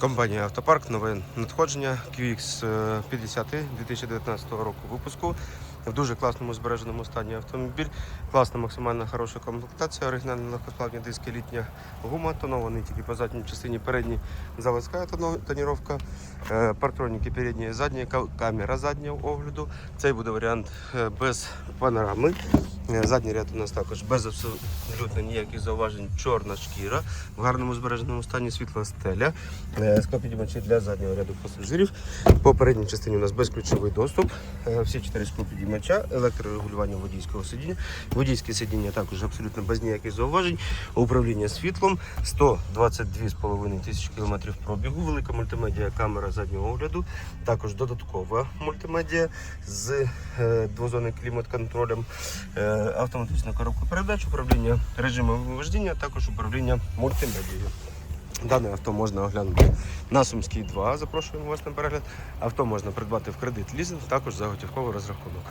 Компанія Автопарк, нове надходження QX 50 2019 року випуску. В дуже класному збереженому стані автомобіль. Класна, максимально хороша комплектація, оригінальні легкосплавні диски, літня гума, тонований тільки по задній частині передній заводська тоніровка, е, передні і задні, камера заднього огляду. Цей буде варіант е, без панорами. Е, Задній ряд у нас також без абсолютно ніяких зауважень. Чорна шкіра в гарному збереженому стані світла стеля. Е, Склопідіймачі для заднього ряду пасажирів. По передній частині у нас безключовий доступ. Е, Всі чотири склопідіймача, електрорегулювання водійського сидіння. Водійське сидіння також абсолютно без ніяких зауважень. Управління світлом 122,5 тисячі кілометрів пробігу. Велика мультимедіа камера заднього огляду. Також додаткова мультимедіа з двозонним клімат-контролем, е, коробку передач, управління режимом вождіння, також управління мультимедією. Дане авто можна оглянути на Сумській 2. Запрошуємо вас на перегляд. Авто можна придбати в кредит лізинг, також за готівковий розрахунок.